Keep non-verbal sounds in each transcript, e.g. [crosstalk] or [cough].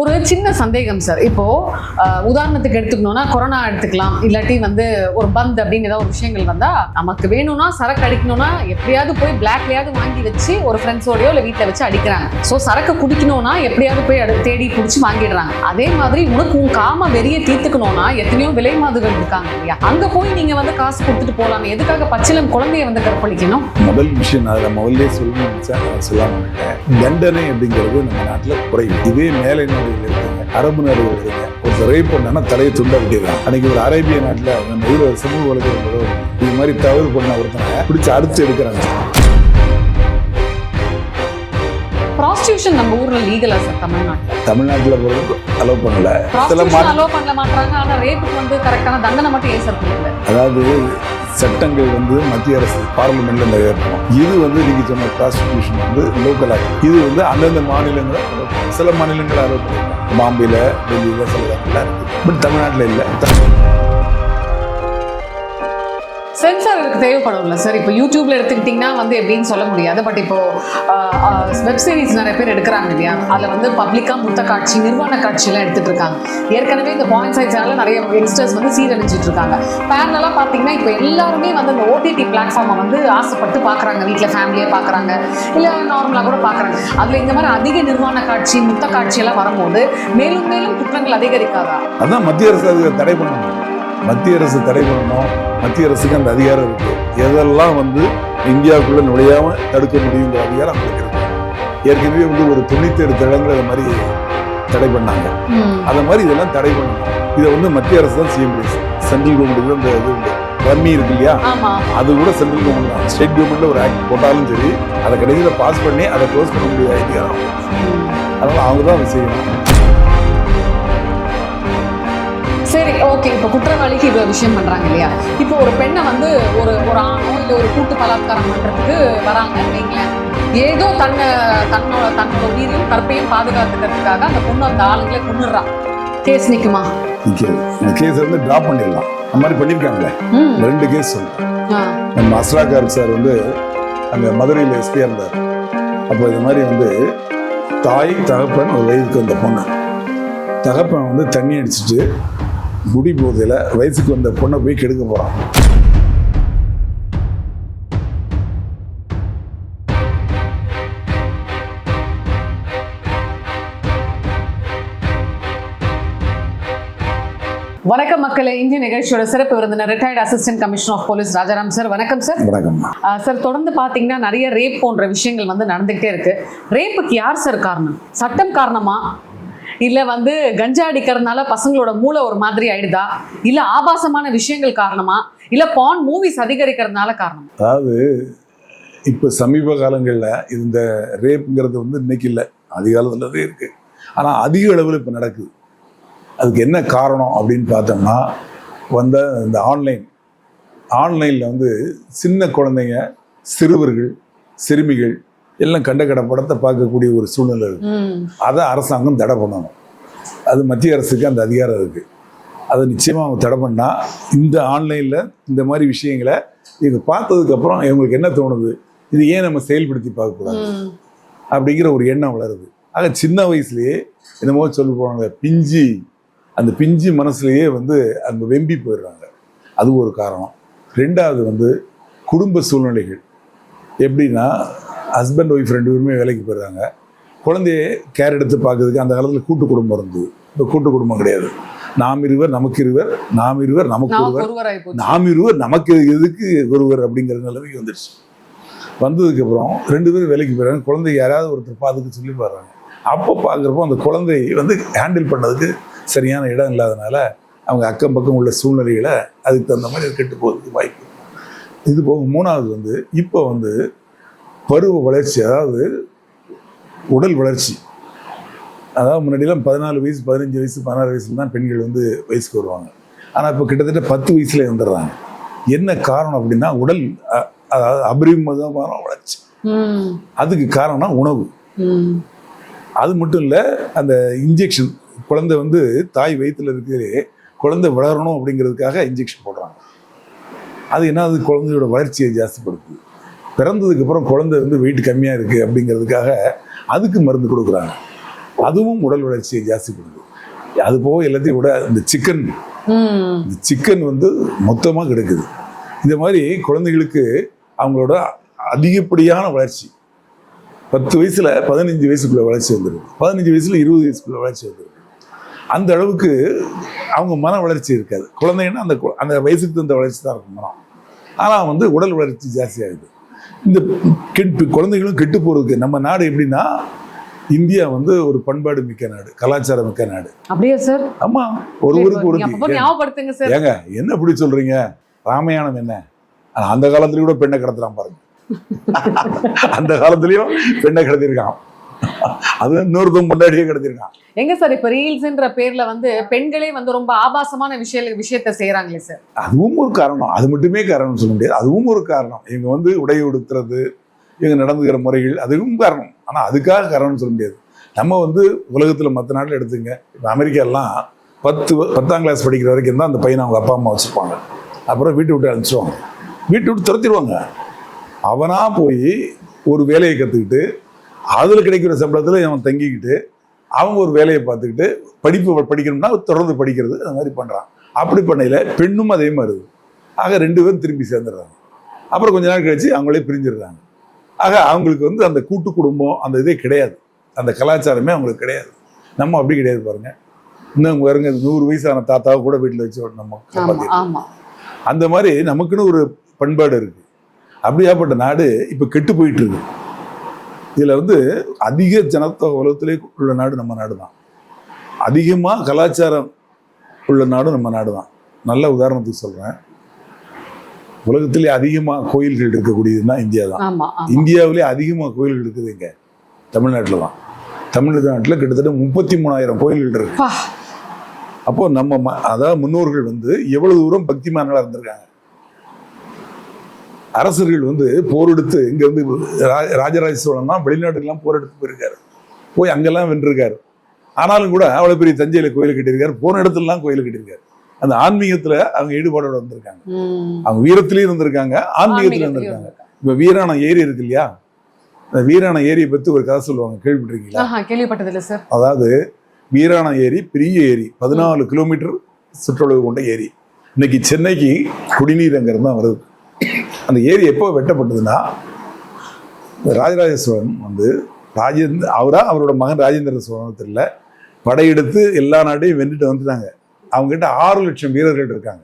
ஒரு சின்ன சந்தேகம் சார் இப்போ உதாரணத்துக்கு எடுத்துக்கணும்னா கொரோனா எடுத்துக்கலாம். இல்லாட்டி வந்து ஒரு பந்த் அப்படின்னு ஏதாவது ஒரு விஷயங்கள் வந்தா நமக்கு வேணும்னா சரக்கு அடிக்கணும்னா எப்படியாவது போய் பிளாக்லயாவது வாங்கி வச்சு ஒரு ஃப்ரெண்ட்ஸோடயோ இல்லை வீட்டில் வச்சு அடிக்கிறாங்க. ஸோ சரக்கு குடிக்கணும்னா எப்படியாவது போய் அடு தேடி பிடிச்சி வாங்கிடுறாங்க. அதே மாதிரி உனக்கு உன் காம வெறிய தீர்த்துக்கணும்னா எத்தனையோ விலை மாதுகள் இருக்காங்க இல்லையா? அங்க போய் நீங்க வந்து காசு கொடுத்துட்டு போலாமே. எதுக்காக பச்சிலம் குழந்தைய வந்து கற்பழிக்கணும்? முதல் விஷயம் நான் அதில் முதல்ல சொல்லணும்னு நினைச்சேன் நான் சொல்லாம விட்டேன். தண்டனை அப்படிங்கிறது நம்ம நாட்டில் குறைவு. இதே மேலை நாடுகள் இருக்காங்க அரபு நாடுகள் இருக்காங்க. ஒரு ரேப் பண்ணா தலையை துண்ட விட்டுறாங்க அன்னைக்கு ஒரு அரேபிய நாட்டில் நம்ம ஊர் சமூக வலைதளங்களோ இது மாதிரி தவறு பண்ண ஒருத்தனை பிடிச்சி அறுத்து எடுக்கிறாங்க. ப்ராஸ்டியூஷன் நம்ம ஊர்ல லீகலா சார் தமிழ்நாட்டில். தமிழ்நாட்டில் பொறுத்து அலோவ் பண்ணல. சில ப்ராஸ்டியூஷன் மா அலோ பண்ண மாட்டாங்க ஆனா ரேப்புக்கு வந்து கரெக்டான தண்டனை மட்டும் ஏன் சார் கொடுக்கல? அதாவது சட்டங்கள் வந்து மத்திய அரசு பார்லிமெண்ட்ல நிறைவேற்றணும் இது வந்து நீங்க சொன்ன ப்ராசிக்யூஷன் வந்து லோக்கல் ஆக்ட் இது வந்து அந்தந்த மாநிலங்களை. சில மாநிலங்களை அலோவ் பண்ணிருக்காங்க பாம்பேல டெல்லியில சில இடங்கள்ல இருக்குது பட் தமிழ்நாட்டில் இல்லை. தேவைப்படும்ல சார் இப்போ யூடியூப்ல எடுத்துக்கிட்டிங்கன்னா வந்து எப்படின்னு சொல்ல முடியாது. பட் இப்போ வெப் சீரிஸ் நிறைய பேர் எடுக்கிறாங்க இல்லையா? அதில் வந்து பப்ளிக்காக முத்த காட்சி நிர்வாண காட்சியெல்லாம் எடுத்துட்டு இருக்காங்க. ஏற்கனவே இந்த பாயிண்ட் சைட் நிறைய யங்ஸ்டர்ஸ் வந்து சீரழிஞ்சிட்டு இருக்காங்க. பேரலாம் பார்த்தீங்கன்னா இப்போ எல்லாருமே வந்து அந்த ஓடிடி பிளாட்ஃபார்மை வந்து ஆசைப்பட்டு பார்க்குறாங்க. வீட்டில் ஃபேமிலியாக பார்க்குறாங்க. இல்லை நார்மலாக கூட பார்க்குறாங்க. அதில் இந்த மாதிரி அதிக நிர்வாண காட்சி முத்த காட்சியெல்லாம் வரும்போது மேலும் மேலும் குற்றங்கள் அதிகரிக்காதா? அதான் மத்திய அரசு தடை பண்ணணும் மத்திய அரசு தடை பண்ணணும். மத்திய அரசுக்கு அந்த அதிகாரம் இருக்கு. எதெல்லாம் வந்து இந்தியாவுக்குள்ள நுழையாம தடுக்க முடியுங்கிற அதிகாரம் அவங்களுக்கு இருக்கு. ஏற்கனவே வந்து ஒரு தொண்ணூத்தி ஏழு தடங்கள் அது மாதிரி தடை பண்ணாங்க. அந்த மாதிரி இதெல்லாம் தடை பண்ணணும். இதை வந்து மத்திய அரசு தான் செய்ய முடியும். சென்ட்ரல் கவர்மெண்ட் அந்த இது உண்டு. ரம்மி இருக்கு இல்லையா? அது கூட சென்ட்ரல் கவர்மெண்ட் தான். ஸ்டேட் கவர்மெண்ட்ல ஒரு ஆக்ட் போட்டாலும் சரி அதை கடைசியில் பாஸ் பண்ணி அதை க்ளோஸ் பண்ண முடியாத அதிகாரம். அதனால அவங்க தான் அதை செய்யணும். சரி ஓகே இப்போ குற்றவாளிக்கு இவ்வளோ விஷயம் பண்ணுறாங்க இல்லையா? இப்போ ஒரு பெண்ணை வந்து ஒரு ஒரு ஆணோ இல்லை ஒரு கூட்டு பலாத்காரம் பண்ணுறதுக்கு வராங்க வைங்களேன் ஏதோ தன்னை தன்னோட தன்னோட உயிரையும் கற்பையும் பாதுகாத்துக்கிறதுக்காக அந்த பொண்ணு அந்த ஆளுங்களை கொண்டுடுறான் கேஸ் நிற்குமா கேஸ் வந்து ட்ராப் பண்ணிடலாம். அந்த மாதிரி பண்ணியிருக்காங்களே. ரெண்டு கேஸ் நம்ம அஸ்ராகார் சார் வந்து அங்கே மதுரையில் எஸ்பியாக இருந்தார். அப்போ இது மாதிரி வந்து தாய் தகப்பன் ஒரு வயதுக்கு வந்த பொண்ணு. தகப்பன் வந்து தண்ணி அடிச்சிட்டு குடி போதையில் வயசுக்கு வந்த பொண்ணை போய் கெடுக்க போகிறான் வணக்கம் மக்களே இந்திய நிகழ்ச்சியோட சிறப்பு விருந்தினர் retired assistant commissioner of police Rajaram sir வணக்கம் சார். வணக்கம்மா சார் தொடர்ந்து பார்த்தீங்கன்னா நிறைய ரேப் போன்ற விஷயங்கள் வந்து நடந்துகிட்டே இருக்கு. ரேப்புக்கு யார் சார் காரணம்? சட்டம் காரணமா? இல்ல வந்து கஞ்சா அடிக்கிறதுனால பசங்களோட மூளை ஒரு மாதிரி ஆயிடுதா? இல்ல ஆபாசமான விஷயங்கள் காரணமா? இல்ல பான் மூவிஸ் அதிகரிக்கிறதுனால காரணமா? அதாவது இப்போ சமீப காலங்களில் இந்த ரேப்புங்கிறது வந்து இன்னைக்கு இல்லை. அதிகாலத்துலவே இருக்கு. ஆனால் அதிக அளவில் இப்போ நடக்குது. அதுக்கு என்ன காரணம் அப்படின்னு பார்த்தோம்னா வந்த இந்த ஆன்லைன் ஆன்லைனில் வந்து சின்ன குழந்தைங்க சிறுவர்கள் சிறுமிகள் எல்லாம் கண்ட கட படத்தை பார்க்கக்கூடிய ஒரு சூழ்நிலை இருக்கு. அதை அரசாங்கம் தடை பண்ணணும். அது மத்திய அரசுக்கு அந்த அதிகாரம் இருக்குது அதை நிச்சயமாக அவங்க தடை பண்ணால் இந்த ஆன்லைனில் இந்த மாதிரி விஷயங்களை இவங்க பார்த்ததுக்கப்புறம் இவங்களுக்கு என்ன தோணுது? இது ஏன் நம்ம செயல்படுத்தி பார்க்கக்கூடாது அப்படிங்கிற ஒரு எண்ணம் வளருது. ஆக சின்ன வயசுலயே என்னமோ சொல்லி போனாங்க பிஞ்சு. அந்த பிஞ்சு மனசுலயே வந்து அங்கே வெம்பி போயிடுறாங்க. அது ஒரு காரணம். ரெண்டாவது வந்து குடும்ப சூழ்நிலைகள். எப்படின்னா ஹஸ்பண்ட் ஒய்ஃப் ரெண்டு பேருமே வேலைக்கு போயிடுறாங்க. குழந்தைய கேர் எடுத்து பார்க்கறதுக்கு அந்த காலத்தில் கூட்டு குடும்பம் இருந்தது. இப்போ கூட்டு குடும்பம் கிடையாது. நாம் இருவர் நமக்கு இருவர் நாம் இருவர் நமக்கு ஒருவர். நாம் இருவர் நமக்கு எதுக்கு ஒருவர் அப்படிங்கிற நிலைமைக்கு வந்துடுச்சு வந்ததுக்கப்புறம் ரெண்டு பேரும் வேலைக்கு போயிடுறாங்க. குழந்தை யாராவது ஒருத்தர் பார்த்துக்க சொல்லி பாடுறாங்க அப்போ பார்க்குறப்போ அந்த குழந்தை வந்து ஹேண்டில் பண்ணதுக்கு சரியான இடம் இல்லாதனால அவங்க அக்கம் பக்கம் உள்ள சூழ்நிலைகளை அதுக்கு தகுந்த மாதிரி கெட்டு போகிறதுக்கு வாய்ப்பு இது போக மூணாவது வந்து இப்போ வந்து பருவ வளர்ச்சி அதாவது உடல் வளர்ச்சி. அதாவது முன்னாடிலாம் பதினாலு வயசு பதினஞ்சு வயசு பதினாறு வயசுல தான் பெண்கள் வந்து வயசுக்கு வருவாங்க. ஆனால் இப்போ கிட்டத்தட்ட பத்து வயசுல வந்துடுறாங்க என்ன காரணம் அப்படின்னா உடல் அதாவது அபரிமிதமான வளர்ச்சி. அதுக்கு காரணம் உணவு. அது மட்டும் இல்லை அந்த இன்ஜெக்ஷன் குழந்தை வந்து தாய் வயித்துல இருக்கிறே குழந்தை வளரணும் அப்படிங்கிறதுக்காக இன்ஜெக்ஷன் போடுறாங்க. அது என்ன அது குழந்தையோட வளர்ச்சியை ஜாஸ்திப்படுத்துது பிறந்ததுக்கு அப்புறம் குழந்தை வந்து வெயிட் கம்மியாக இருக்குது அப்படிங்கிறதுக்காக அதுக்கு மருந்து கொடுக்குறாங்க. அதுவும் உடல் வளர்ச்சியை ஜாஸ்தி பண்ணுது. அது போக எல்லாத்தையும் விட இந்த சிக்கன் இந்த சிக்கன் வந்து மொத்தமாக கிடைக்குது. இந்த மாதிரி குழந்தைகளுக்கு அவங்களோட அதிகப்படியான வளர்ச்சி. பத்து வயசுல பதினஞ்சு வயசுக்குள்ள வளர்ச்சி வந்துருக்கு பதினஞ்சு வயசுல இருபது வயசுக்குள்ள வளர்ச்சி வந்துருக்கு அந்த அளவுக்கு அவங்க மன வளர்ச்சி இருக்காது. குழந்தைங்கன்னா அந்த அந்த வயசுக்கு தகுந்த வளர்ச்சி தான் இருக்கும் மனம். ஆனால் வந்து உடல் வளர்ச்சி ஜாஸ்தியாகுது இந்த கெட்டு குழந்தைகளும் கெட்டு போகிறதுக்கு நம்ம நாடு எப்படின்னா இந்தியா வந்து ஒரு பண்பாடு மிக்க நாடு கலாச்சாரம் மிக்க நாடு. அப்படியே சார் ஆமா ஒருவருக்கு ஒரு ஏங்க என்ன இப்படி சொல்றீங்க? ராமாயணம் என்ன? அந்த காலத்துலயும் கூட பெண்ணை கடத்துறான் பாருங்க. [laughs] அந்த காலத்துலயும் பெண்ணை கடத்திருக்கான் அது இன்னொருத்தன் முன்னாடியே கடத்திருக்கான் எங்க சார் இப்ப ரீல்ஸ்ன்ற பேர்ல வந்து பெண்களே வந்து ரொம்ப ஆபாசமான விஷய விஷயத்த செய்யறாங்களே சார்? அதுவும் ஒரு காரணம். அது மட்டுமே காரணம் சொல்ல முடியாது. அதுவும் ஒரு காரணம். இவங்க வந்து உடை உடுத்துறது இவங்க நடந்துக்கிற முறைகள் அதுவும் காரணம். ஆனா அதுக்காக காரணம்னு சொல்ல முடியாது. நம்ம வந்து உலகத்துல மற்ற நாட்டில் எடுத்துங்க. இப்போ அமெரிக்காலாம் பத்து பத்தாம் கிளாஸ் படிக்கிற வரைக்கும் தான் அந்த பையனை அவங்க அப்பா அம்மா வச்சுருப்பாங்க அப்புறம் வீட்டை விட்டு அனுப்பிச்சிடுவாங்க வீட்டை விட்டு துரத்திடுவாங்க. அவனா போய் ஒரு வேலையை கற்றுக்கிட்டு அதில் கிடைக்கிற சம்பளத்தில் அவன் தங்கிக்கிட்டு அவங்க ஒரு வேலையை பார்த்துக்கிட்டு படிப்பு படிக்கணும்னா தொடர்ந்து படிக்கிறது அந்த மாதிரி பண்ணுறான் அப்படி பண்ணையில் பெண்ணும் அதே மாதிரி. இருக்குது ஆக ரெண்டு பேரும் திரும்பி சேர்ந்துடுறாங்க. அப்புறம் கொஞ்ச நாள் கழிச்சு அவங்களே பிரிஞ்சிடுறாங்க. ஆக அவங்களுக்கு வந்து அந்த கூட்டு குடும்பம் அந்த இதே கிடையாது. அந்த கலாச்சாரமே அவங்களுக்கு கிடையாது. நம்ம அப்படி கிடையாது பாருங்க. இன்னும் பாருங்க நூறு வயசான தாத்தாவை கூட வீட்டில் வச்சு நம்ம அந்த மாதிரி நமக்குன்னு ஒரு பண்பாடு இருக்கு. அப்படியாப்பட்ட நாடு இப்போ கெட்டு போயிட்டு இருக்கு. இதுல வந்து அதிக ஜனத்தொகை உலகத்திலே உள்ள நாடு நம்ம நாடு தான் அதிகமாக கலாச்சாரம் உள்ள நாடு நம்ம நாடு தான் நல்ல உதாரணத்துக்கு சொல்றேன். உலகத்திலே அதிகமாக கோயில்கள் இருக்கக்கூடியதுன்னா இந்தியா தான் இந்தியாவிலே அதிகமாக கோயில்கள் இருக்குது இங்க. தமிழ்நாட்டில் தான் தமிழ்நாட்டில் கிட்டத்தட்ட முப்பத்தி மூணாயிரம் கோயில்கள் இருக்கு. அப்போ நம்ம அதாவது முன்னோர்கள் வந்து எவ்வளவு தூரம் பக்திமான்களா இருந்திருக்காங்க. அரசர்கள் வந்து போர் எடுத்து இங்க வந்து ரா- ராஜராஜ சோழன் தான் வெளிநாட்டுக்கெல்லாம் போர் எடுத்து போயிருக்காரு. போய் அங்கெல்லாம் வென்றிருக்காரு. ஆனாலும் கூட அவ்வளவு பெரிய தஞ்சையில கோயில் கட்டியிருக்காரு. போன இடத்துலலாம் கோயில் கட்டியிருக்காரு. அந்த ஆன்மீகத்துல அவங்க ஈடுபாடோட வந்திருக்காங்க. அவங்க வீரத்திலயும் இருந்திருக்காங்க. ஆன்மீகத்திலயும் இருந்திருக்காங்க. இப்ப வீராணம் ஏரி இருக்கு இல்லையா? அந்த வீராணம் ஏரியை பத்தி ஒரு கதை சொல்லுவாங்க. கேள்விப்பட்டிருக்கீங்களா? ஆஹா கேள்விப்பட்டது இல்ல சார் அதாவது வீராணம் ஏரி பெரிய ஏரி. பதினாலு கிலோமீட்டர் சுற்றளவு கொண்ட ஏரி. இன்னைக்கு சென்னைக்கு குடிநீர் அங்கிருந்து தான் வருது. அந்த ஏரி எப்போ வெட்டப்பட்டதுன்னா ராஜராஜ சோழன் வந்து ராஜேந்திர அவரா அவரோட மகன் ராஜேந்திர சோழன் தெரியல படையெடுத்து எல்லா நாட்டையும் வென்றுட்டு வந்துட்டாங்க. அவங்ககிட்ட ஆறு லட்சம் வீரர்கள் இருக்காங்க.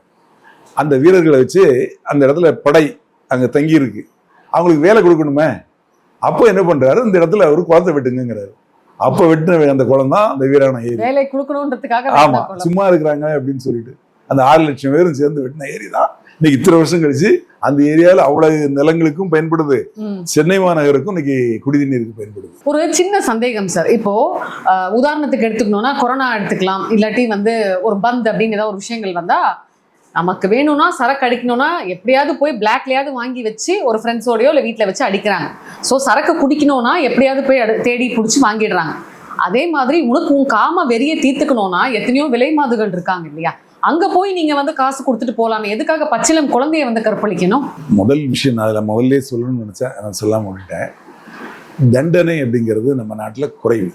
அந்த வீரர்களை வச்சு அந்த இடத்துல படை அங்கே தங்கி இருக்கு அவங்களுக்கு வேலை கொடுக்கணுமே. அப்போ என்ன பண்றாரு? இந்த இடத்துல அவர் குளத்தை வெட்டுங்கிறாரு அப்போ வெட்டின அந்த குளம் தான் அந்த வீராணம் ஏரி. வேலை கொடுக்கணுன்றதுக்காக ஆமா. சும்மா இருக்கிறாங்க அப்படின்னு சொல்லிட்டு. அந்த ஆறு லட்சம் பேரும் சேர்ந்து வெட்டின ஏரி தான் இன்னைக்கு இத்தனை வருஷம் கழிச்சு அந்த ஏரியாவில் அவ்வளவு நிலங்களுக்கும் பயன்படுது. சென்னை மாநகருக்கும் இன்னைக்கு குடிநீருக்கு பயன்படுது. ஒரு சின்ன சந்தேகம் சார் இப்போ உதாரணத்துக்கு எடுத்துக்கணும்னா கொரோனா எடுத்துக்கலாம். இல்லாட்டி வந்து ஒரு பந்த் அப்படின்னு ஏதாவது ஒரு விஷயங்கள் வந்தா நமக்கு வேணும்னா சரக்கு அடிக்கணும்னா எப்படியாவது போய் பிளாக்லயாவது வாங்கி வச்சு ஒரு ஃப்ரெண்ட்ஸோடயோ இல்லை வீட்டில் வச்சு அடிக்கிறாங்க. ஸோ சரக்கு குடிக்கணும்னா எப்படியாவது போய் தேடி பிடிச்சி வாங்கிடுறாங்க. அதே மாதிரி உனக்கு உன் காம வெறியை தீர்த்துக்கணும்னா எத்தனையோ விலை மாதுகள் இருக்காங்க இல்லையா? அங்க போய் நீங்க வந்து காசு கொடுத்துட்டு போலாமே. எதுக்காக பச்சிலம் குழந்தைய வந்து கற்பழிக்கணும்? முதல் விஷயம் நான் அதில் முதல்ல சொல்லணும்னு நினைச்சேன். நான் சொல்லாம விட்டுட்டேன். தண்டனை அப்படிங்கிறது நம்ம நாட்டில் குறைவு.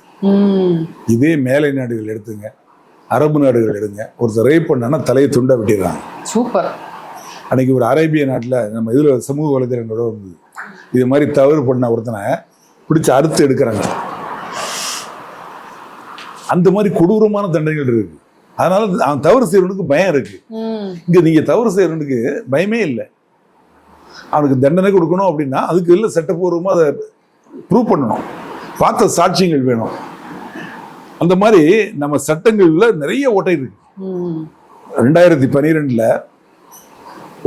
இதே மேலை நாடுகள் எடுத்துங்க. அரபு நாடுகள் எடுங்க. ஒருத்தர் ரேப் பண்ணனா தலையை துண்டை வெட்டிடுறாங்க. சூப்பர். அன்னைக்கு ஒரு அரேபிய நாட்டில் நம்ம இதில் சமூக வலைதளங்களோட வந்தது இது மாதிரி தவறு பண்ண ஒருத்தனை பிடிச்சு அறுத்து எடுக்கிறாங்க. அந்த மாதிரி கொடூரமான தண்டனைகள் இருக்கு. அதனால அவன் தவறு செய்யறவனுக்கு பயம் இருக்கு. இங்க நீங்க தவறு செய்யறவனுக்கு பயமே இல்லை. அவனுக்கு தண்டனை கொடுக்கணும் அப்படின்னா அதுக்கு இல்லை சட்டப்பூர்வமா அதை ப்ரூவ் பண்ணணும். பார்த்த சாட்சியங்கள் வேணும். அந்த மாதிரி நம்ம சட்டங்கள்ல நிறைய ஓட்டை இருக்கு. ரெண்டாயிரத்தி பன்னிரெண்டில்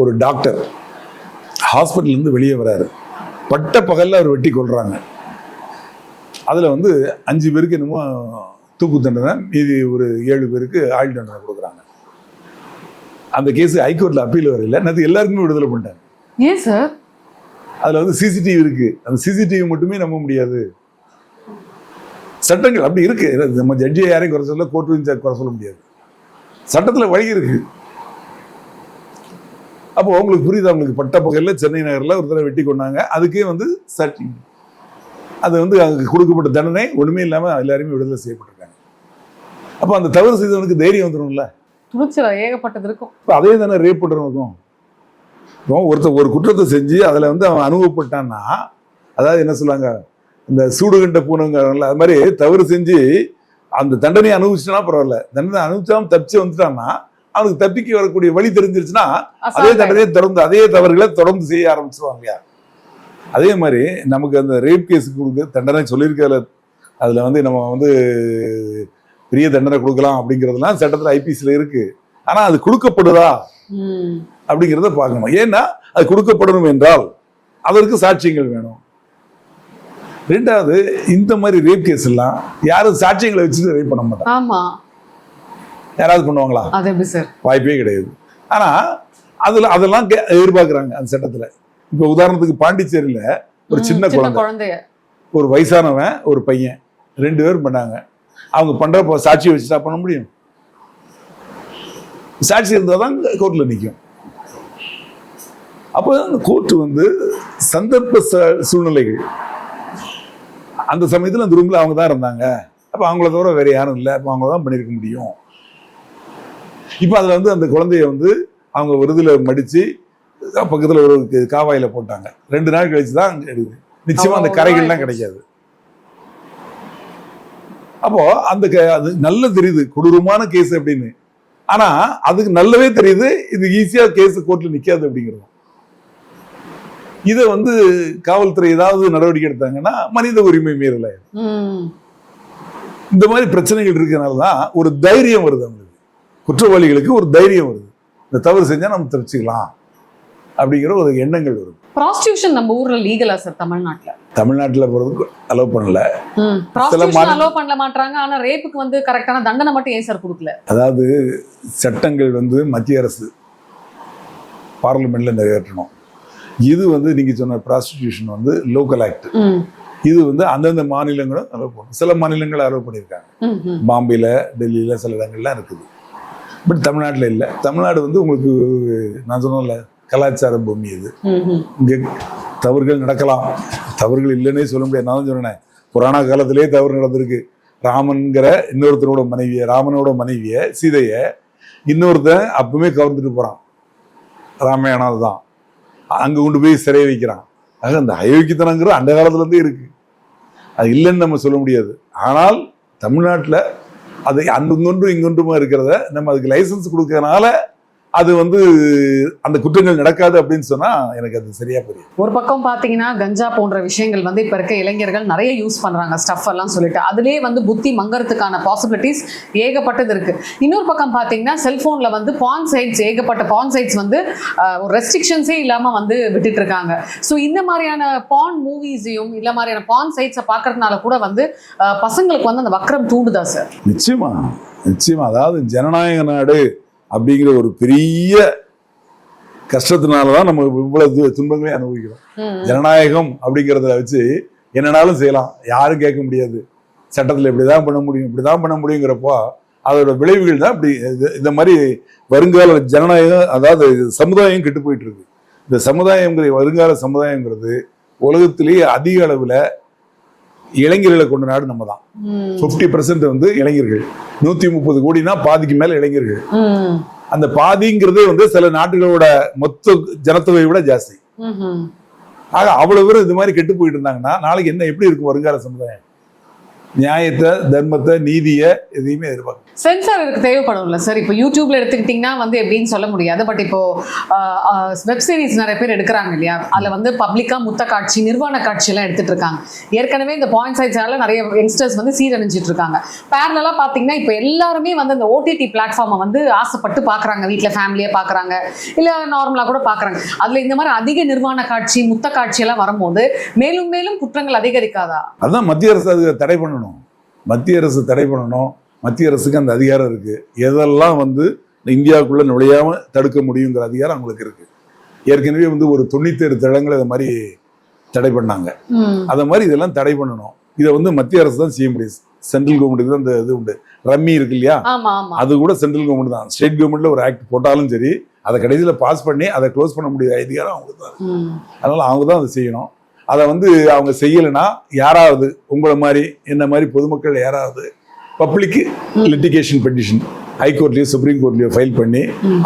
ஒரு டாக்டர் ஹாஸ்பிட்டல்லேருந்து வெளியே வராரு. பட்ட பகல்ல அவர் வெட்டி கொள்றாங்க அதில் வந்து அஞ்சு பேருக்கு என்னமோ தூக்கு தண்டனை மீதி ஒரு ஏழு பேருக்கு ஆயுள் தண்டனை கொடுக்குறாங்க. அந்த கேஸ் ஹைகோர்ட்டில் அப்பீல் வரையில நேற்று எல்லாருக்குமே விடுதலை பண்ணிட்டாங்க. ஏன் சார்? அதில் வந்து சிசிடிவி இருக்கு. அந்த சிசிடிவி மட்டுமே நம்ப முடியாது. சட்டங்கள் அப்படி இருக்கு. நம்ம ஜட்ஜியை யாரையும் குறை சொல்ல கோர்ட்டு குறை சொல்ல முடியாது. சட்டத்தில் வழி இருக்கு. அப்போ உங்களுக்கு புரியுதா? உங்களுக்கு பட்ட பகல்ல சென்னை நகர்ல ஒருத்தரை வெட்டி கொண்டாங்க. அதுக்கே வந்து சாட்சி அது வந்து அங்கே கொடுக்கப்பட்ட தண்டனை ஒண்ணுமே இல்லாம எல்லாருமே விடுதலை செய்யப்பட்டிருக்காங்க அப்ப அந்த தவறு செய்தவனுக்கு தைரியம் வந்துடும்ல துணிச்சல ஏகப்பட்டது இருக்கும். இப்போ அதே தானே ரேப் பண்ணுறவனுக்கும் இப்போ ஒருத்தர் ஒரு குற்றத்தை செஞ்சு அதில் வந்து அவன் அனுபவப்பட்டான்னா அதாவது என்ன சொல்லுவாங்க இந்த சூடுகண்ட பூனைங்கிறாங்கல்ல அது மாதிரி தவறு செஞ்சு அந்த தண்டனையை அனுபவிச்சிட்டானா பரவாயில்ல. தண்டனை அனுபவிச்சாம தப்பிச்சு வந்துட்டான்னா அவனுக்கு தப்பிக்க வரக்கூடிய வழி தெரிஞ்சிருச்சுன்னா அதே தண்டனையை தொடர்ந்து அதே தவறுகளை தொடர்ந்து செய்ய ஆரம்பிச்சிருவாங்க அதே மாதிரி நமக்கு அந்த ரேப் கேஸுக்கு கொடுக்க தண்டனை சொல்லியிருக்கல அதில் வந்து நம்ம வந்து பெரிய தண்டனை கொடுக்கலாம் அப்படிங்கிறதுலாம் சட்டத்தில் ஐபிசியில் இருக்கு. ஆனால் அது கொடுக்கப்படுதா. அப்படிங்கிறத பார்க்கணும். ஏன்னா அது கொடுக்கப்படணும் என்றால் அதற்கு சாட்சியங்கள் வேணும். ரெண்டாவது இந்த மாதிரி ரேப் கேஸ் எல்லாம் யாரும் சாட்சியங்களை வச்சுட்டு ரேப் பண்ண மாட்டாங்க. யாராவது பண்ணுவாங்களா? வாய்ப்பே கிடையாது. ஆனா அதுல அதெல்லாம் எதிர்பார்க்கறாங்க அந்த சட்டத்துல. இப்ப உதாரணத்துக்கு பாண்டிச்சேரியில ஒரு சின்ன குழந்தை. ஒரு வயசானவன் ஒரு பையன். ரெண்டு பேரும் பண்ணாங்க. அவங்க பண்றப்ப சாட்சி வச்சுட்டா பண்ண முடியும். சாட்சி இருந்தால் தான் கோர்ட்ல நிற்கும் அப்போ அந்த கோர்ட் வந்து சந்தர்ப்ப சூழ்நிலைகள். அந்த சமயத்தில் அந்த ரூம்ல அவங்க தான் இருந்தாங்க. அப்போ அவங்கள தவிர வேற யாரும் இல்லை. அப்போ அவங்க தான் பண்ணியிருக்க முடியும். இப்போ அதில் வந்து அந்த குழந்தைய வந்து அவங்க விருதுல மடிச்சு பக்கத்தில் ஒரு காவாயில போட்டாங்க. ரெண்டு நாள் கழிச்சு தான் அங்க எடுக்குது நிச்சயமா அந்த கரைகள்லாம். கிடைக்காது. அப்போ அந்த அது நல்ல தெரியுது. கொடூரமான கேஸ் அப்படின்னு. ஆனா அதுக்கு நல்லவே தெரியுது. இது ஈஸியா கேஸ் கோர்ட்ல நிக்காது அப்படிங்கிறது. இதை வந்து காவல்துறை ஏதாவது நடவடிக்கை எடுத்தாங்கன்னா மனித உரிமை மீறல. இந்த மாதிரி பிரச்சனைகள் இருக்கனால தான் ஒரு தைரியம் வருது அவங்களுக்கு. குற்றவாளிகளுக்கு ஒரு தைரியம் வருது. இந்த தவறு செஞ்சா நம்ம தப்பிச்சுக்கலாம் அப்படிங்கிற ஒரு எண்ணங்கள் வருது prostitution நம்ம ஊர்ல லீகலா சார் தமிழ்நாட்டுல. தமிழ்நாட்டில் போகிறதுக்கு அலோவ் பண்ணல. ப்ராஸ்டியூஷன் மாநில- அலோ பண்ணல மாட்டாங்க ஆனா ரேப்புக்கு வந்து கரெக்டான தண்டனை மட்டும் ஏன் சார் கொடுக்கல? அதாவது சட்டங்கள் வந்து மத்திய அரசு பார்லிமெண்ட்ல நிறைவேற்றணும். இது வந்து நீங்க சொன்ன ப்ராஸ்டிடியூஷன் வந்து லோக்கல் ஆக்ட். இது வந்து அந்தந்த மாநிலங்களும் அலோவ் பண்ணும் சில மாநிலங்கள் அலோவ் பண்ணியிருக்காங்க. பாம்பேல டெல்லியில சில இடங்கள்லாம் இருக்குது. பட் தமிழ்நாட்டில் இல்லை. தமிழ்நாடு வந்து உங்களுக்கு நான் சொன்னேன்ல கலாச்சார பூமி இது. இங்கே தவறுகள் நடக்கலாம். தவறுகள் இல்லைன்னே சொல்ல முடியாது. நான் சொன்னேன். புராண காலத்திலே தவறு நடந்திருக்கு. ராமன்கிற இன்னொருத்தரோட மனைவியை ராமனோட மனைவியை சீதையை இன்னொருத்தன் அப்பவுமே கவர்ந்துட்டு போறான். ராமாயணம் அதுதான். அங்க கொண்டு போய் சிறை வைக்கிறான். ஆக அந்த அயோக்கியத்தனங்கிற அந்த காலத்துல இருந்தே இருக்கு. அது இல்லைன்னு நம்ம சொல்ல முடியாது. ஆனால் தமிழ்நாட்டில் அது அங்கொன்றும் இங்கொன்றுமா இருக்கிறத நம்ம அதுக்கு லைசன்ஸ் கொடுக்கறனால அது வந்து அந்த குற்றங்கள் நடக்காது அப்படின்னு சொன்னா எனக்கு அது சரியா புரியும் ஒரு பக்கம் பாத்தீங்கன்னா கஞ்சா போன்ற விஷயங்கள் வந்து இப்ப இருக்க இளைஞர்கள் நிறைய யூஸ் பண்றாங்க ஸ்டஃப் எல்லாம் சொல்லிட்டு. அதுலயே வந்து புத்தி மங்கறதுக்கான பாசிபிலிட்டிஸ் ஏகப்பட்டது இருக்கு. இன்னொரு பக்கம் பாத்தீங்கன்னா செல்போன்ல வந்து பான் சைட்ஸ் ஏகப்பட்ட பான் சைட்ஸ் வந்து ஒரு ரெஸ்ட்ரிக்ஷன்ஸே இல்லாம வந்து விட்டுட்டு இருக்காங்க. ஸோ இந்த மாதிரியான பான் மூவிஸையும் இல்ல மாதிரியான பான் சைட்ஸை பார்க்கறதுனால கூட வந்து பசங்களுக்கு வந்து அந்த வக்ரம் தூண்டுதா சார் நிச்சயமா நிச்சயமா. அதாவது ஜனநாயக நாடு அப்படிங்கிற ஒரு பெரிய கஷ்டத்தினால தான் நம்ம இவ்வளவு துன்பங்களை அனுபவிக்கிறோம். ஜனநாயகம் அப்படிங்கிறத வச்சு என்னனாலும் செய்யலாம். யாரும் கேட்க முடியாது. சட்டத்தில் இப்படிதான் பண்ண முடியும் இப்படிதான் பண்ண முடியுங்கிறப்போ அதோட விளைவுகள் தான் இப்படி இந்த மாதிரி வருங்கால ஜனநாயகம் அதாவது சமுதாயம் கெட்டு போயிட்டு இருக்கு. இந்த சமுதாயங்கிற வருங்கால சமுதாயங்கிறது உலகத்திலேயே அதிக அளவுல இளைஞர்களை கொண்ட நாடு நம்ம தான் ஃபிஃப்டி வந்து இளைஞர்கள். நூத்தி முப்பது கோடினா பாதிக்கு மேல இளைஞர்கள். அந்த பாதிங்கிறதே வந்து சில நாடுகளோட மொத்த ஜனத்தொகையை விட ஜாஸ்தி. ஆக அவ்வளவு பேர் இது மாதிரி கெட்டு போயிட்டு இருந்தாங்கன்னா நாளைக்கு என்ன எப்படி இருக்கும் வருங்கால சமுதாயம்? நியாயத்தை தர்மத்தை நீதியை எதையுமே எதிர்பார்க்க சென்சார் இதுக்கு தேவைப்படும்ல சார்? இப்போ யூடியூப்ல எடுத்துக்கிட்டிங்கன்னா வந்து எப்படின்னு சொல்ல முடியாது. பட் இப்போ வெப் சீரிஸ் நிறைய பேர் எடுக்கிறாங்க இல்லையா? அதில் வந்து பப்ளிக்காக முத்த காட்சி நிர்வாண காட்சியெல்லாம் எடுத்துட்டு இருக்காங்க. ஏற்கனவே இந்த பாயிண்ட் சைட்ஸால நிறைய யங்ஸ்டர்ஸ் வந்து சீரழிஞ்சிட்டு இருக்காங்க. பேரலாக பார்த்தீங்கன்னா இப்போ எல்லாருமே வந்து அந்த ஓடிடி பிளாட்ஃபார்மை வந்து ஆசைப்பட்டு பார்க்குறாங்க. வீட்டில் ஃபேமிலியாக பார்க்குறாங்க. இல்லை நார்மலாக கூட பார்க்குறாங்க. அதில் இந்த மாதிரி அதிக நிர்வாண காட்சி முத்த காட்சியெல்லாம் வரும்போது மேலும் மேலும் குற்றங்கள் அதிகரிக்காதா? அதான் மத்திய அரசு அதுக்கு தடை பண்ணணும். மத்திய அரசு தடை பண்ணணும். மத்திய அரசுக்கு அந்த அதிகாரம் இருக்கு. எதெல்லாம் வந்து இந்தியாவுக்குள்ள நுழையாம தடுக்க முடியுங்கிற அதிகாரம் அவங்களுக்கு இருக்கு. ஏற்கனவே வந்து ஒரு தொண்ணூத்தேழு தளங்களை இதை மாதிரி தடை பண்ணாங்க. அதை மாதிரி இதெல்லாம் தடை பண்ணணும். இதை வந்து மத்திய அரசு தான் செய்ய முடியும். சென்ட்ரல் கவர்மெண்ட்டுக்கு தான் இந்த இது உண்டு. ரம்மி இருக்கு இல்லையா? அது கூட சென்ட்ரல் கவர்மெண்ட் தான். ஸ்டேட் கவர்மெண்ட்ல ஒரு ஆக்ட் போட்டாலும் சரி அதை கடைசியில் பாஸ் பண்ணி அதை க்ளோஸ் பண்ண முடியாத அதிகாரம் அவங்களுக்கு தான். அதனால அவங்க தான் அதை செய்யணும். அதை வந்து அவங்க செய்யலைன்னா யாராவது உங்களை மாதிரி என்ன மாதிரி பொதுமக்கள் யாராவது பப்ளிக் லிட்டிகேஷன் பெட்டிஷன் ஹைகோர்ட்லயோ சுப்ரீம் கோர்ட்லயோ ஃபைல் பண்ணி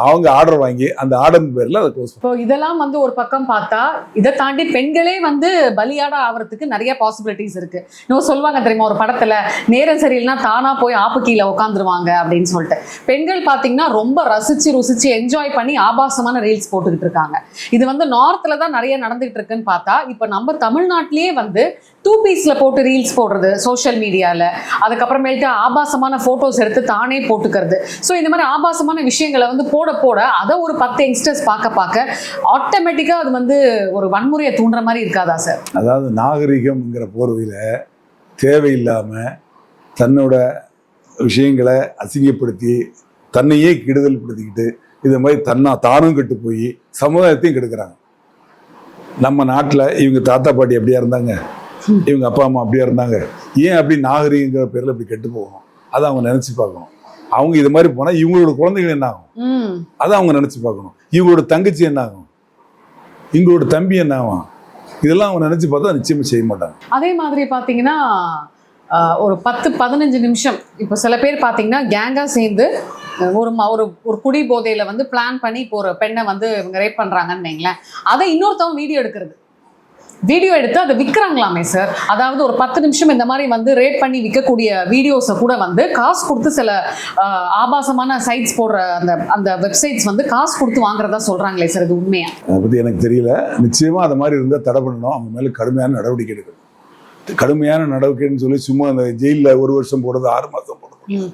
அவங்க ஆர்டர் வாங்கி அந்த ஆர்டர் பேர்ல அதை க்ளோஸ் இப்போ இதெல்லாம் வந்து ஒரு பக்கம் பார்த்தா இதை தாண்டி பெண்களே வந்து பலியாட ஆவறதுக்கு நிறைய பாசிபிலிட்டிஸ் இருக்கு. இன்னும் சொல்லுவாங்க தெரியுமா ஒரு படத்துல நேரம் சரியில்லைனா தானா போய் ஆப்பு கீழே உட்காந்துருவாங்க அப்படின்னு சொல்லிட்டு. பெண்கள் பாத்தீங்கன்னா ரொம்ப ரசிச்சு ருசிச்சு என்ஜாய் பண்ணி ஆபாசமான ரீல்ஸ் போட்டுக்கிட்டு இருக்காங்க. இது வந்து நார்த்ல தான் நிறைய நடந்துகிட்டு இருக்குன்னு பார்த்தா இப்போ நம்ம தமிழ்நாட்டிலேயே வந்து டூ பீஸ்ல போட்டு ரீல்ஸ் போடுறது சோஷியல் மீடியால அதுக்கப்புறமேட்டு ஆபாசமான போட்டோஸ் எடுத்து தானே போட்டுக்கிறது. ஸோ இந்த மாதிரி ஆபாசமான விஷயங்களை வந்து போட போட அதை ஒரு பத்து யங்ஸ்டர்ஸ் பார்க்க பார்க்க ஆட்டோமேட்டிக்காக அது வந்து ஒரு வன்முறையை தூண்டுற மாதிரி இருக்காதா சார் அதாவது நாகரிகம்ங்கிற போர்வையில் தேவையில்லாமல் தன்னோட விஷயங்களை அசிங்கப்படுத்தி தன்னையே கெடுதல் படுத்திக்கிட்டு இது மாதிரி தன்னா தானும் கெட்டு போய் சமுதாயத்தையும் கெடுக்கிறாங்க. நம்ம நாட்டில் இவங்க தாத்தா பாட்டி அப்படியா இருந்தாங்க? இவங்க அப்பா அம்மா அப்படியா இருந்தாங்க? ஏன் அப்படி நாகரிகங்கிற பேரில் இப்படி கெட்டு போகணும்? அதை அவங்க நினச்சி பார்க்கணும். அவங்க இது மாதிரி போனால் இவங்களோட குழந்தைகள் என்ன ஆகும்? ம். அதை அவங்க நினச்சி பார்க்கணும். இவங்களோட தங்கச்சி என்ன ஆகும்? இவங்களோட தம்பி என்ன ஆகும் இதெல்லாம் அவங்க நினச்சி பார்த்தா நிச்சயமா செய்ய மாட்டாங்க. அதே மாதிரி பார்த்தீங்கன்னா ஒரு பத்து பதினஞ்சு நிமிஷம். இப்போ சில பேர் பார்த்தீங்கன்னா கேங்காக சேர்ந்து ஒரு ஒரு ஒரு குடி போதையில வந்து பிளான் பண்ணி இப்போ ஒரு பெண்ணை வந்து இவங்க ரேப் பண்ணுறாங்கன்னு வைங்களேன். அதை இன்னொருத்தவங்க வீடியோ எடுக்கிறது. வீடியோ எடுத்து அதை விற்கிறாங்களாமே சார் அதாவது ஒரு பத்து நிமிஷம் இந்த மாதிரி வந்து ரேப் பண்ணி விற்கக்கூடிய வீடியோஸை கூட வந்து காசு கொடுத்து சில ஆபாசமான சைட்ஸ் போடுற அந்த அந்த வெப்சைட்ஸ் வந்து காசு கொடுத்து வாங்குறதா சொல்றாங்களே சார் இது உண்மையா? அதை பற்றி எனக்கு தெரியல. நிச்சயமாக அது மாதிரி இருந்தால் தடை பண்ணணும். அவங்க மேலே கடுமையான நடவடிக்கை எடுக்கணும். கடுமையான நடவடிக்கைன்னு சொல்லி சும்மா அந்த ஜெயிலில் ஒரு வருஷம் போடுறது ஆறு மாதம் போடுறது.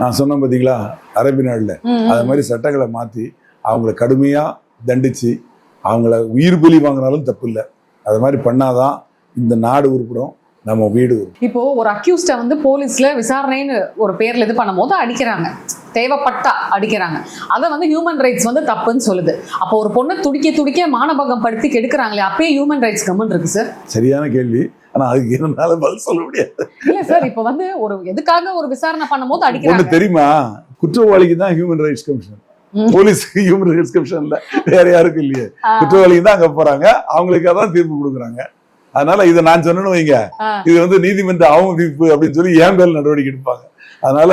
நான் சொன்னேன் பார்த்தீங்களா அரபி ம், அது மாதிரி சட்டங்களை மாற்றி அவங்கள கடுமையாக தண்டித்து அவங்கள உயிர் பலி வாங்கினாலும் தப்பு இல்லை அது மாதிரி பண்ணாதான் இந்த நாடு உருப்படும் நம்ம வீடு இப்போ ஒரு அக்யூஸ்ட வந்து போலீஸ்ல விசாரணைன்னு ஒரு பேர்ல இது பண்ணும்போது அடிக்கிறாங்க. தேவைப்பட்டா அடிக்கிறாங்க. அதை வந்து ஹியூமன் ரைட்ஸ் வந்து தப்புன்னு சொல்லுது. அப்போ ஒரு பொண்ணை துடிக்க துடிக்க மானபங்கம் படுத்தி கெடுக்கிறாங்களே அப்பயே ஹியூமன் ரைட்ஸ் கம்மன் இருக்கு சார் சரியான கேள்வி. ஆனால் அதுக்கு என்னால பதில் சொல்ல முடியாது. இல்ல சார் இப்போ வந்து ஒரு எதுக்காக ஒரு விசாரணை பண்ணும்போது அடிக்கிறாங்க? தெரியுமா? குற்றவாளிக்கு தான் ஹியூமன் ரைட்ஸ் கமிஷன் ம். போலீஸுக்கு ஹியூமன் ரைட்ஸ் கமிஷன்ல வேற யாருக்கும் இல்லையே. ஆ, குற்றவாளிக்கு தான் அங்க போறாங்க. அவங்களுக்காக தான் தீர்ப்பு கொடுக்குறாங்க. அதனால இதை நான் சொன்னேன்னு வைங்க. இது வந்து நீதிமன்ற அவமதிப்பு அப்படின்னு சொல்லி ஏன் மேல் நடவடிக்கை எடுப்பாங்க? அதனால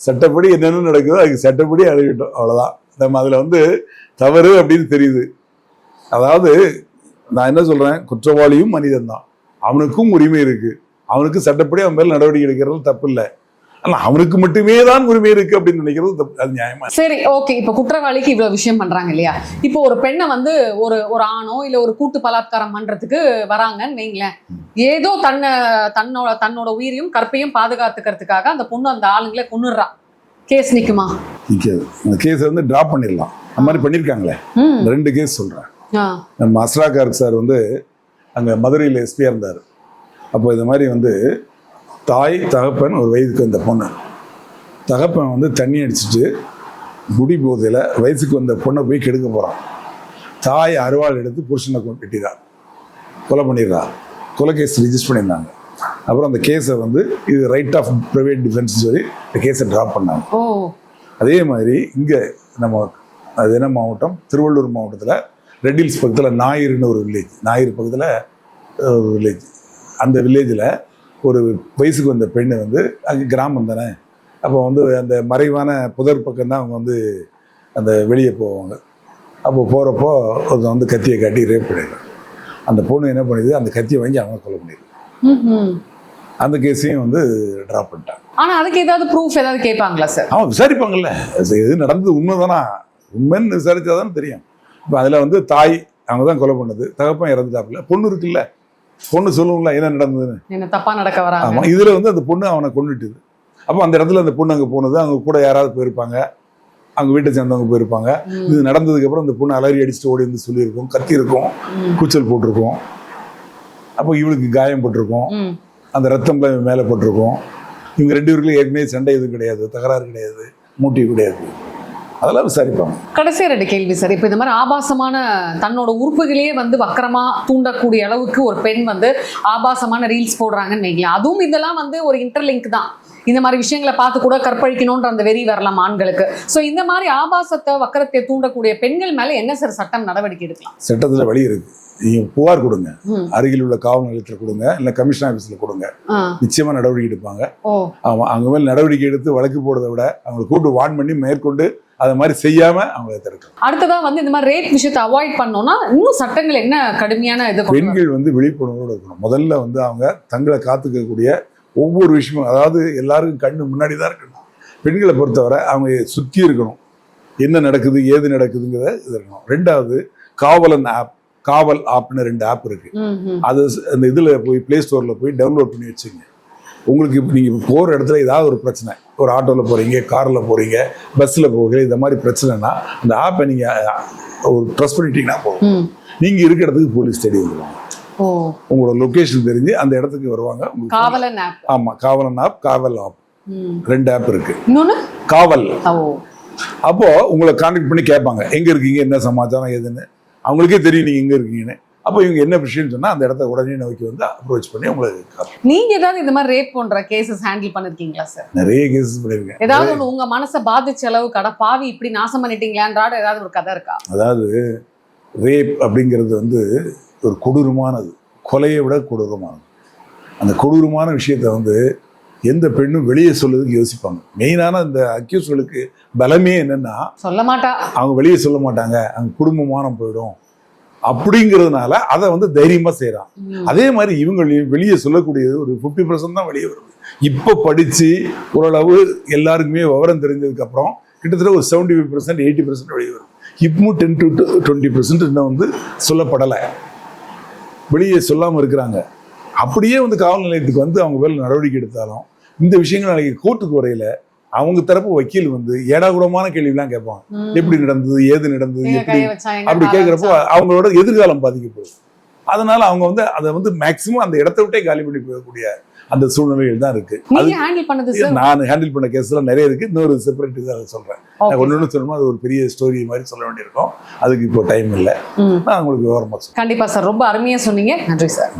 சட்டப்படி என்னென்ன நடக்குதோ அதுக்கு சட்டப்படி அழிவிட்டோம் அவ்வளவுதான். நம்ம அதுல வந்து தவறு அப்படின்னு தெரியுது. அதாவது நான் என்ன சொல்றேன்? குற்றவாளியும் மனிதன் தான் அவனுக்கும் உரிமை இருக்கு. அவனுக்கு சட்டப்படி அவன் மேல் நடவடிக்கை எடுக்கிறது தப்பு இல்லை. ஆனா அவனுக்கு மட்டுமே தான் உரிமை இருக்கு அப்படின்னு நினைக்கிறது அது நியாயமா சரி ஓகே இப்போ குற்றவாளிக்கு இவ்வளவு விஷயம் பண்றாங்க இல்லையா? இப்போ ஒரு பெண்ணை வந்து ஒரு ஒரு ஆணோ இல்ல ஒரு கூட்டு பலாத்காரம் பண்றதுக்கு வராங்கன்னு வைங்களேன். ஏதோ தன்னை தன்னோட தன்னோட உயிரையும் கற்பையும் பாதுகாத்துக்கிறதுக்காக அந்த பொண்ணு அந்த ஆளுங்களை கொன்னுடுறா. கேஸ் நிக்குமா? நிற்காது அந்த கேஸை வந்து டிராப் பண்ணிடலாம். அந்த மாதிரி இந்த ரெண்டு கேஸ் சொல்கிறேன் ஆ. நம்ம அஸ்ரா கார்க் சார் வந்து அங்கே மதுரையில் எஸ்பியாக இருந்தார். அப்போ இந்த மாதிரி வந்து தாய் தகப்பன் ஒரு வயதுக்கு வந்த பொண்ணு. தகப்பன் வந்து தண்ணி அடிச்சிட்டு குடி போதையில் வயசுக்கு வந்த பொண்ணை போய் கெடுக்க போகிறான் தாய் அருவாள் எடுத்து புருஷனை கொண்டு வெட்டிடுறா கொலை பண்ணிடுறா கொலை கேஸ் ரிஜிஸ்டர் பண்ணியிருந்தாங்க. அப்புறம் அந்த கேஸை வந்து இது ரைட் ஆஃப் ப்ரைவேட் டிஃபென்ஸ் சொல்லி இந்த கேஸை ட்ராப் பண்ணாங்க. அதே மாதிரி இங்கே நம்ம அது என்ன மாவட்டம்? திருவள்ளூர் மாவட்டத்தில் ரெட்டில்ஸ் பக்கத்தில் ஞாயிறுன்னு ஒரு வில்லேஜ் ஞாயிறு பக்கத்தில் ஒரு வில்லேஜ் அந்த வில்லேஜில் ஒரு வயசுக்கு வந்த பெண்ணு வந்து அங்கே கிராமம் தானே? அப்போ வந்து அந்த மறைவான புதர் பக்கம் தான் அவங்க வந்து அந்த வெளியே போவாங்க. அப்போ போகிறப்போ ஒருத்தன் வந்து கத்தியை காட்டி ரேப் பண்ணிடுறான் அந்த பொண்ணு என்ன பண்ணுது அந்த கத்தியை வாங்கி அவனை கொலை பண்ணிடுது. அந்த கேஸையும் வந்து ட்ராப் பண்ணிட்டான் ஆனா அதுக்கு ஏதாவது ப்ரூஃப் ஏதாவது கேட்பாங்களா சார் அவன் விசாரிப்பாங்கல்ல. எது நடந்தது உண்மைதானா? உண்மைன்னு விசாரிச்சாதான் தெரியும். இப்போ அதில் வந்து தாய் அவங்க தான் கொலை பண்ணது. தகப்பன் இறந்துட்டாப்புல. பொண்ணு இருக்குல்ல. பொண்ணு சொல்லுங்களா என்ன நடந்ததுன்னு? என்ன தப்பா நடக்க வராங்க. ஆமாம் இதில் வந்து அந்த பொண்ணு அவனை கொண்டுட்டுது அப்போ அந்த இடத்துல அந்த பொண்ணு அங்கே போனது அவங்க கூட யாராவது போயிருப்பாங்க. அவங்க வீட்டை சேர்ந்தவங்க போயிருப்பாங்க. இது நடந்ததுக்கு அப்புறம் அந்த பொண்ணு அலறி அடிச்சுட்டு ஓடி வந்து சொல்லியிருக்கோம் கத்தி இருக்கும் ம், கூச்சல் போட்டிருக்கோம். அப்போ இவளுக்கு காயம் பட்டிருக்கும். அந்த ரத்தம்லாம் இவன் மேலே பட்டிருக்கும். இவங்க ரெண்டு பேருக்குள்ள ஏற்கனவே சண்டை எதுவும் கிடையாது தகராறு கிடையாது மூட்டி கிடையாது. அதெல்லாம் விசாரிப்பாங்க. கடைசி ரெண்டு கேள்வி சார். இப்போ இந்த மாதிரி ஆபாசமான தன்னோட உறுப்புகளையே வந்து வக்கரமா தூண்டக்கூடிய அளவுக்கு ஒரு பெண் வந்து ஆபாசமான ரீல்ஸ் போடுறாங்கன்னு வைக்கலாம் அதுவும் இதெல்லாம் வந்து ஒரு இன்டர்லிங்க் தான். இந்த மாதிரி விஷயங்களை பார்த்து கூட கற்பழிக்கணுன்ற அந்த வெறி வரலாம் ஆண்களுக்கு. ஸோ இந்த மாதிரி ஆபாசத்தை வக்கரத்தை தூண்டக்கூடிய பெண்கள் மேல என்ன சார் சட்டம் நடவடிக்கை எடுக்கலாம்? சட்டத்தில் வழி இருக்கு. நீங்கள் புகார் கொடுங்க. அருகில் உள்ள காவல் நிலையத்தில் கொடுங்க. இல்லை கமிஷன் ஆஃபீஸில் கொடுங்க. ஆ. நிச்சயமாக நடவடிக்கை எடுப்பாங்க. ஆமாம் அவங்க மேல் நடவடிக்கை எடுத்து வழக்கு போடுறதை விட அவங்களை கூட்டு வான் பண்ணி மேற்கொண்டு அதை மாதிரி செய்யாமல் அவங்களை தடுக்கணும் அடுத்ததா வந்து இந்த மாதிரி ரேப் விஷயத்தை அவாய்ட் பண்ணோம்னா இன்னும் சட்டங்கள் என்ன கடுமையான இது? பெண்கள் வந்து விழிப்புணர்வோடு இருக்கணும். முதல்ல வந்து அவங்க தங்களை காத்துக்கக்கூடிய ஒவ்வொரு விஷயமும் அதாவது எல்லாருக்கும் கண்ணு முன்னாடி தான் இருக்கணும். பெண்களை பொறுத்தவரை அவங்க சுற்றி இருக்கணும். என்ன நடக்குது ஏது நடக்குதுங்கிறத இது இருக்கணும். ரெண்டாவது காவலன் ஆப் காவல் ஆப்னு ரெண்டு ஆப் இருக்கு. அது அந்த இதில் போய் ப்ளே ஸ்டோரில் போய் டவுன்லோட் பண்ணி வச்சுங்க. உங்களுக்கு இப்போ நீங்கள் போகிற இடத்துல ஏதாவது ஒரு பிரச்சனை ஒரு ஆட்டோவில் போகிறீங்க காரில் போகிறீங்க பஸ்ஸில் போகிறீங்க இந்த மாதிரி பிரச்சனைனா அந்த ஆப்பை நீங்கள் ஒரு ட்ரஸ்ட் பண்ணிட்டீங்கன்னா போதும். ம். நீங்கள் இருக்கிற இடத்துக்கு போலீஸ் தேடி வந்துடுவாங்க உங்களோட லொகேஷன் தெரிஞ்சு அந்த இடத்துக்கு வருவாங்க. உங்களுக்கு காவலன் ஆப் ஆமாம் காவலன் ஆப் காவல் ஆப் ரெண்டு ஆப் இருக்கு. காவல். அப்போ உங்களை கான்டாக்ட் பண்ணி கேட்பாங்க. எங்க இருக்கீங்க? என்ன சமாச்சாரம்? எதுன்னு. அவங்களுக்கே தெரியும் நீங்க எங்க இருக்கீங்கன்னு. அப்போ இவங்க என்ன விஷயம்னு சொன்னா அந்த இடத்த உடனே நோக்கி வந்து அப்ரோச் பண்ணி உங்களுக்கு காட்டுவாங்க. நீங்க ஏதாவது இந்த மாதிரி ரேப் போன்ற கேசஸ் ஹேண்டில் பண்ணிருக்கீங்களா சார் நிறைய கேசஸ் பண்ணியிருக்கேன் ஏதாவது ஒண்ணு உங்க மனசை பாதிச்ச அளவுக்கு அட பாவி இப்படி நாசம் பண்ணிட்டீங்களான்றாட ஏதாவது ஒரு கதை இருக்கா? அதாவது ரேப் அப்படிங்கிறது வந்து ஒரு கொடூரமானது. கொலையை விட கொடூரமானது. அந்த கொடூரமான விஷயத்தை வந்து எந்த பெண்ணும் வெளியே சொல்றதுக்கு யோசிப்பாங்க. மெயினான இந்த அக்யூஸ்களுக்கு பலமே என்னன்னா சொல்ல மாட்டா. அவங்க வெளியே சொல்ல மாட்டாங்க. அவங்க குடும்பமானம் போயிடும். அப்படிங்கிறதுனால அதை வந்து தைரியமா செய்றான். ம். அதே மாதிரி இவங்க வெளியே சொல்லக்கூடியது ஒரு ஃபிஃப்டி பர்சன்ட் தான் வெளியே வருது. இப்போ படிச்சு ஓரளவு எல்லாருக்குமே விவரம் தெரிஞ்சதுக்கு அப்புறம் கிட்டத்தட்ட ஒரு seventy five percent eighty percent வெளியே வருது. இப்பவும் டென் டு டுவெண்ட்டி பர்சன்ட் இன்னும் வந்து சொல்லப்படலை. வெளியே சொல்லாமல் இருக்கிறாங்க. அப்படியே வந்து காவல் நிலையத்துக்கு வந்து அவங்க மேல நடவடிக்கை எடுத்தாலும் இந்த விஷயங்கள் நாளைக்கு கோர்ட்டுக்கு வரையில அவங்க தரப்பு வக்கீல் வந்து ஏடாகுடமான கேள்விலாம் கேட்பாங்க. எப்படி நடந்தது ஏது நடந்தது எப்படி அப்படி கேட்குறப்போ? அவங்களோட எதிர்காலம் பாதிக்கப்படுது அதனால அவங்க வந்து அதை வந்து மேக்சிமம் அந்த இடத்த விட்டே காலி பண்ணி போகக்கூடிய அந்த சூழ்நிலைகள் தான் இருக்கு. நான் ஹேண்டில் பண்ண கேஸ்லாம் நிறைய இருக்கு. இன்னொரு செப்பரேட் இதாக சொல்றேன். Okay, ஒன்று சொல்லணுமா? அது ஒரு பெரிய ஸ்டோரி மாதிரி சொல்ல வேண்டியிருக்கும். அதுக்கு இப்போ டைம் இல்லை. நான் உங்களுக்கு விவரமா கண்டிப்பா சார் ரொம்ப அருமையா சொன்னீங்க. நன்றி சார்